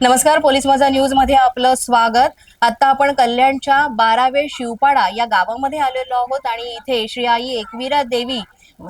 नमस्कार पोलीस माझा न्यूजमध्ये आपलं स्वागत. आता आपण कल्याणच्या बारावे शिवपाडा या गावामध्ये आलेलो आहोत आणि इथे श्री आई एकविरा देवी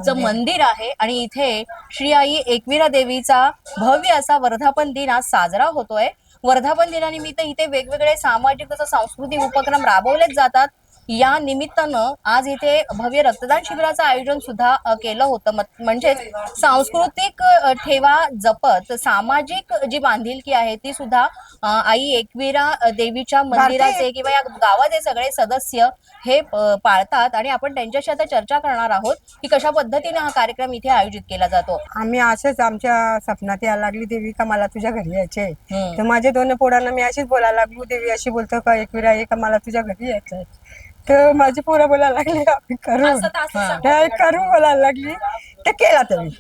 चं मंदिर आहे आणि इथे श्री आई एकविरा देवीचा भव्य असा वर्धापन दिन आज साजरा होतोय. वर्धापन दिनानिमित्त इथे वेगवेगळे सामाजिक तसंच सांस्कृतिक उपक्रम राबवलेच जातात. या निमित्तानं आज इथे भव्य रक्तदान शिबिराचं आयोजन सुद्धा केलं होतं. म्हणजेच सांस्कृतिक ठेवा जपत सामाजिक जी बांधिलकी आहे ती सुद्धा आई एकविरा देवीच्या मंदिराचे किंवा या गावाचे सगळे सदस्य हे पाळतात आणि आपण त्यांच्याशी आता चर्चा करणार आहोत की कशा पद्धतीने हा कार्यक्रम इथे आयोजित केला जातो. आम्ही असेच आमच्या सपनात यायला लागली देवी का मला तुझ्या घरी यायचे. तर माझ्या दोन पोरांना मी अशीच बोलायला लागलो देवी अशी बोलतो का एक विरा का मला तुझ्या घरी यायचंय? तर माझी पोरं बोलायला लागली आम्ही करू. हा. करू बोलायला लागली. तर केला तुम्ही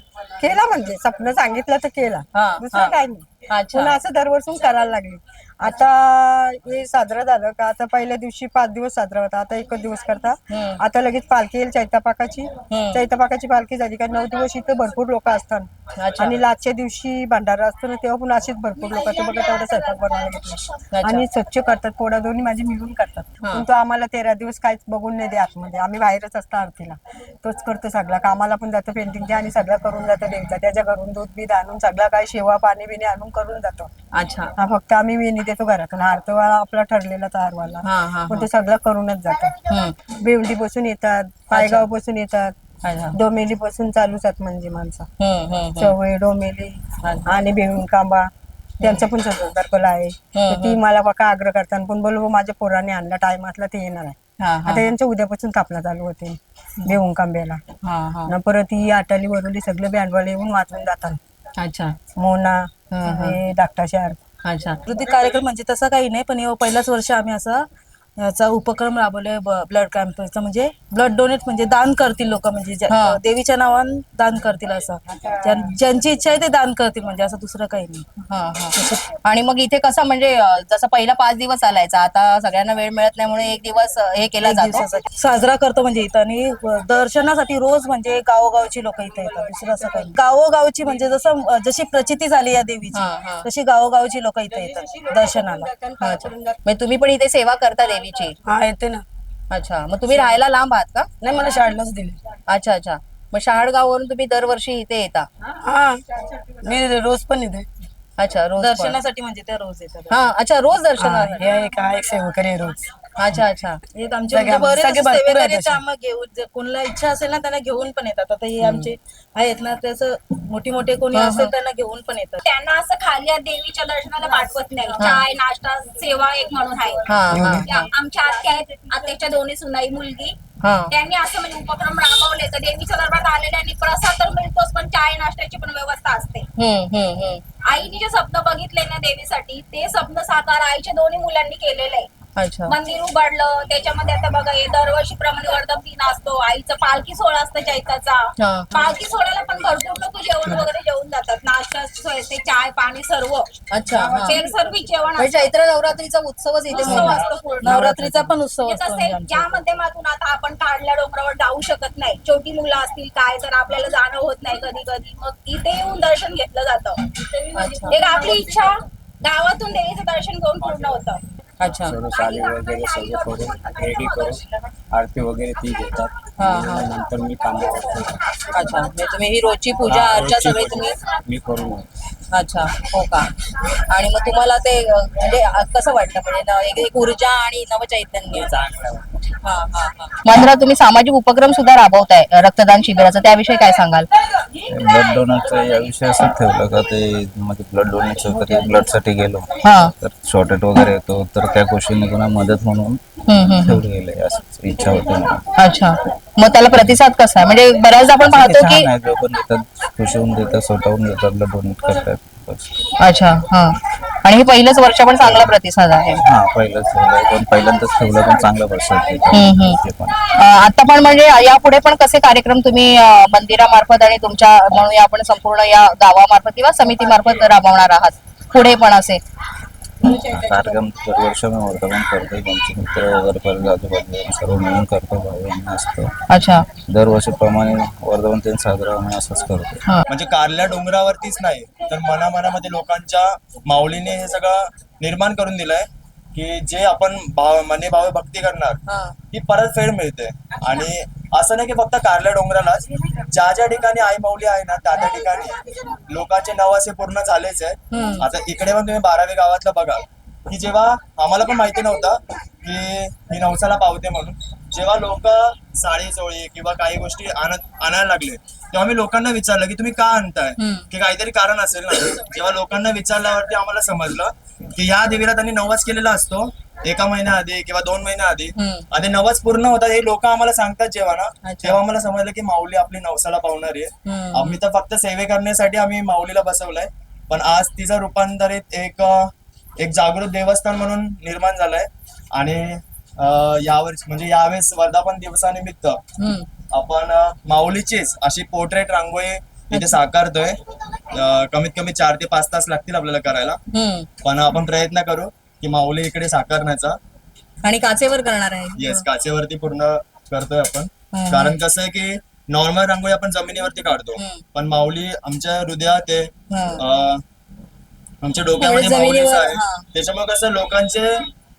केला म्हणजे स्वप्न सांगितलं तर केला. हा, हा. दुसरं काही नाही. अच्छा. पुन्हा असं दरवर्षी करायला लागली. आता हे साजरं झालं का? आता पहिल्या दिवशी पाच दिवस साजरा होता. आता एकच दिवस करता. आता लगेच पालखी येईल चैतापाकाची. चैतापाकाची पालखी झाली का नऊ दिवस इथं भरपूर लोक असतात. आणि लास्टच्या दिवशी भंडारा असतो ना तेव्हा पण असेच भरपूर लोक. ते बघा तेवढा स्वयंपाक बनवायला. आणि स्वच्छ करतात. पोळा दोन्ही माझी मिळून करतात. पण तो आम्हाला तेरा दिवस काहीच बघून नाही दे आतमध्ये. आम्ही बाहेरच असतो आरतीला. तोच करतो सगळा. कामाला पण जातो पेंटिंग आणि सगळं करून जातो देवीचा त्याच्या घरून दूध बीध आणून सगळं काय शेवा पाणी बिणी आणून करून जातो. अच्छा. हा फक्त आम्ही वेणी देतो घरातून. हारतो आपला ठरलेला हारवाला हा हा पण ते सगळं करूनच जातो. हम्म. बेवडी बसून येतात पायगाव बसून येतात. अच्छा. डोमेली बसून चालूच आहेत म्हणजे माणसं. हम्म, हम्म, हम्म. चवळे डोमेली अच्छा. आणि बेळून कांबा. त्यांचा पण सदस्यदार कला आहे. तर ती मला बघा आग्रह करतात. पण बोलू माझ्या पोराने आणला टाइम असला ते येणार आहे. हा, हा. आता त्यांच्या उद्यापासून स्थापना चालू होते. बेऊन कांब्याला. हा, हा. परत ही आटाली वरुली सगळे बँडवाले येऊन वाचून जातात. अच्छा. मोना हा, हा. हे धाकटाशार अच्छा. सांस्कृतिक कार्यक्रम म्हणजे तसं काही नाही पण हे पहिल्याच वर्ष आम्ही असं याचा उपक्रम राबवलाय ब्लड कॅम्पचा म्हणजे ब्लड डोनेट म्हणजे दान करतील लोक म्हणजे ज्या- हा. देवीच्या नावान दान करतील असं ज्यां- ज्यांची इच्छा आहे ते दान करतील म्हणजे असं दुसरं काही नाही हा, हा. आणि मग इथे कसं म्हणजे अं, जसं पहिला पाच दिवस चालायचा आता सगळ्यांना वेळ मिळत नाही म्हणून एक दिवस अं, हे केला एक जातो साजरा करतो म्हणजे इथं आणि दर्शनासाठी रोज म्हणजे गावोगावची लोक इथे येतात दुसरं असं काही नाही. गावोगावची म्हणजे जसं जशी प्रचिती झाली या देवीची हा, हा. तशी गावोगावची लोक इथे येतात दर्शनाला अच्छा म्हणजे तुम्ही पण इथे सेवा करता देवीची हा येते ना. अच्छा मग तुम्ही राहायला लांब आहात का? नाही मला शाळेलाच दिले. अच्छा अच्छा. मग शहाडगाववरून तुम्ही दरवर्षी इथे येता. हा. मी रोज पण येते अच्छा रोज पण. दर्शनासाठी म्हणजे त्या रोज येतात. हा अच्छा रोज दर्शन हा, हे एक हा एक सेवकरी आहे रोज. अच्छा अच्छा. एक आमचे सगळे- म्हणजे बरेच सगळे असे भरपूर सेवेकरी आहेत आहेत, असे. आम्हाला घेऊन जे- कोणाला इच्छा असेल ना त्यांना घेऊन पण येतात. आता हे आमचे आहेत ना त्याचं मोठी मोठे कोणी असेल त्यांना घेऊन पण येतात. त्यांना असं खाली या देवीच्या दर्शनाला पाठवत नाही. चाय नाश्ता सेवा एक म्हणून आहे. हा हा. त्या- आमच्या आत्या आहेत आत्याच्या दोन्ही सुनाई मुलगी. हा. त्यांनी असं म्हणजे उपक्रम राबवले. तर देवीच्या दरबारात आलेल्यांनी प्रसाद तर मिळतोच पण चाय नाश्त्याची पण व्यवस्था असते. हम्म हम्म हम्म. आईने जे स्वप्न बघितले ना देवीसाठी ते स्वप्न साकार आईच्या दोन्ही मुलांनी केलेलं आहे. अच्छा. मंदिर उघडलं त्याच्यामध्ये आता बघा हे दरवर्षी प्रमाणे वर्धप दिन असतो. आईचं पालखी सोहळा असतो चैताचा. पालखी सोहळ्याला पण भरपूर लोक जेवण वगैरे जेवून जातात. नाश्ता सोय ते चाय पाणी सर्व. अच्छा हा. सर्विस जेवण म्हणजे असतं. चैत्र नवरात्रीचा उत्सवच इथे उत्सव मोठा. असतो पूर्ण. नवरात्रीचा पण उत्सव असतो म्हणजे आमच्या ज्या माध्यमातून आता आपण काढल्या डोंगरावर जाऊ शकत नाही. छोटी मुलं असतील काय तर आपल्याला जाणं होत नाही कधी कधी मग इथे येऊन दर्शन घेतलं जातं. अच्छा. एक आपली इच्छा गावातून देवीचं दर्शन करून पूर्ण होतं. अच्छा. सर्व साडी वगैरे सगळं करून रेडी करून आरती वगैरे ती घेतात. हा, हा. नंतर मी कामावर जातो. अच्छा. म्हणजे तुम्ही ही रोजची पूजा हा, अर्चा रोजची सगळी पूजा तुम्ही मी करून घेतो. अच्छा. हो का? आणि मग तुम्हाला ते अ, म्हणजे अ, कसं वाटतं? म्हणजे न- एक एक ऊर्जा आणि नवचैतन्य. चांगलं मंदिरात तुम्ही सामाजिक उपक्रम सुद्धा राबवताय रक्तदान शिबिराचा. त्याविषयी काय सांगाल? ब्लड डोनरचं या विषयी असं ठेवलं का ते म्हणजे ब्लड डोनेशन कधी ब्लडसाठी गेलो. हा. तर शॉर्टेज वगैरे येतो तर त्या गोष्टीने कोणा मदत म्हणून हम्म, हम्म. ठेवलं गेलंय असं इच्छा होती म्हणून. अच्छा. मग त्याला प्रतिसाद कसा आहे? म्हणजे बऱ्याचदा आपण पाहतो की छान आहे देतात खुशी होऊन देतात स्वतःहून देतात ब्लड डोनेट करतात बस. अच्छा हा. आणि हे पहिलंच वर्ष पण चांगला प्रतिसाद आहे. हा पहिलंच ठेवलंय पण पहिल्यांदाच ठेवलं पण चांगलं वर्ष हम्म, हम्म. ते पण. अ, आता पण म्हणजे यापुढे पण कसे कार्यक्रम तुम्ही अ, मंदिरामार्फत आणि तुमच्या म्हणूया आपण संपूर्ण या गावामार्फत किंवा समितीमार्फत राबवणार आहात? पुढे पण असे. कार्यक्रम दरवर्षी आम्ही वर्धापन करतो आमचे मित्र वगैरे पहिले आजूबाजू सर्व मिळून करतो भाऊ आम्ही असतो. अच्छा. दरवर्षीप्रमाणे वर्धापन दिन साजरा आम्ही असंच करतो म्हणजे कारल्या डोंगरावरतीच नाही तर मनामनामध्ये लोकांच्या माऊलीने हे सगळं निर्माण करून दिलंय. की जे आपण भाव मने भावे भक्ती करणार ती परत फेड मिळते. आणि असं नाही की फक्त कारल्या डोंगरालाच ज्या ज्या ठिकाणी आई माऊली आहे ना त्या त्या ठिकाणी लोकांचे नवस पूर्ण झालेच आहे आता इकडे पण तुम्ही बारावी गावातलं बघा. की जेव्हा आम्हाला पण माहिती नव्हतं की ही नवसाला पावते म्हणून जेव्हा लोक साडी चोळी किंवा काही गोष्टी आणत आणायला लागले तेव्हा मी लोकांना विचारलं की तुम्ही का आणताय? की काहीतरी कारण असेल ना? जेव्हा लोकांना विचारल्यावरती आम्हाला समजलं की या देवीला त्यांनी नवस केलेला असतो. एका महिन्या आधी किंवा दोन महिन्या आधी. आणि नवस पूर्ण होतात. हे लोक आम्हाला सांगतात जेव्हा ना तेव्हा आम्हाला समजलं की माऊली आपली नवसाला पावणारी आहे. आम्ही तर फक्त सेवे करण्यासाठी आम्ही माऊलीला बसवलंय. पण आज तिचं रूपांतरित एक एक जागृत देवस्थान म्हणून निर्माण झालंय. आणि यावर्षी म्हणजे यावेळेस वर्धापन दिवसानिमित्त आपण माऊलीचीच अशी पोर्ट्रेट रांगोळी इथे साकारतोय. कमीत कमी चार ते पाच तास लागतील आपल्याला करायला. पण आपण प्रयत्न करू की माऊली इकडे साकारण्याचा. आणि काचेवर करणार आहे. येस काचेवरती पूर्ण करतोय आपण. कारण कसं आहे की नॉर्मल रांगोळी आपण जमिनीवरती काढतो. पण माऊली आमच्या हृदयात आहे आमच्या डोक्यामध्ये माऊलीच आहे. त्याच्यामुळे कसं लोकांचे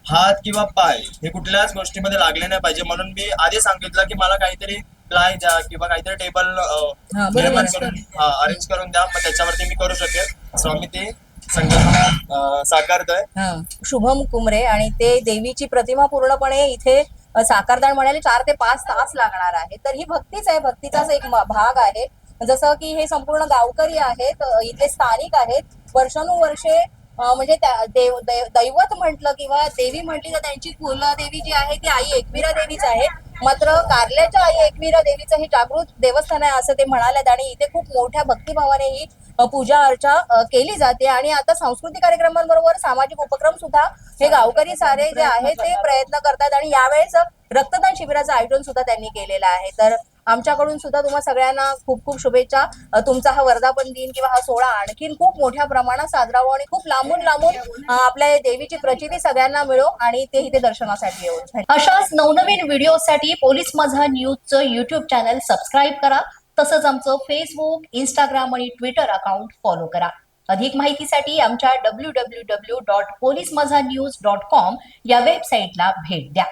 हात किंवा पाय हे कुठल्याच गोष्टीमध्ये लागले नाही पाहिजे. म्हणून मी आधी सांगितलं की मला काहीतरी प्लाय द्या किंवा काहीतरी टेबल बरोबर. निर्माण करून अरेंज करून द्या. मग त्याच्यावरती मी करू शकेल. सो आम्ही ते संकल्पना साकारतोय. हा. शुभम कुमरे आणि ते देवीची प्रतिमा पूर्णपणे इथे अ, साकारदान म्हणाले चार ते पाच तास लागणार आहे. तर ही भक्तीच आहे. भक्तीचाच एक भाग आहे. जसं की हे संपूर्ण गावकरी आहेत अ, इथले स्थानिक आहेत. वर्षानुवर्षे म्हणजे देव दैवत म्हटलं किंवा देवी म्हटली तर त्यांची कुलदेवी जी आहे ती आई एकविरा देवीच आहे. मात्र कारल्याच्या आई एकविरा देवीचं हे जागृत देवस्थान आहे असं ते म्हणाल्यात आणि इथे खूप मोठ्या भक्तिभावाने ही पूजा अर्चा केली जाते. आणि आता सांस्कृतिक कार्यक्रमांबरोबर सामाजिक उपक्रम सुद्धा हे गावकरी सारे जे आहे ते प्रयत्न करतात आणि यावेळेस रक्तदान शिबिराचं आयोजन सुद्धा त्यांनी केलेलं आहे. तर आमच्याकडून सुद्धा तुम्हा सगळ्यांना खूप खूप शुभेच्छा. तुमचा हा वर्धापन दिन किंवा हा सोहळा आणखीन खूप मोठ्या प्रमाणात साजरा हो आणि खूप लांबून लांबून आपल्या देवीची प्रचिती सगळ्यांना मिळो आणि ते इथे दर्शनासाठी येऊ अशाच नवनवीन व्हिडिओसाठी पोलीस माझा न्यूजचं युट्यूब चॅनल सबस्क्राईब करा. तसंच आमचं फेसबुक इंस्टाग्राम आणि ट्विटर अकाउंट फॉलो करा. अधिक माहितीसाठी आमच्या W W W dot police Majha news dot com या वेबसाईटला भेट द्या.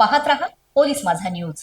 पाहत रहा पोलीस माझा न्यूज.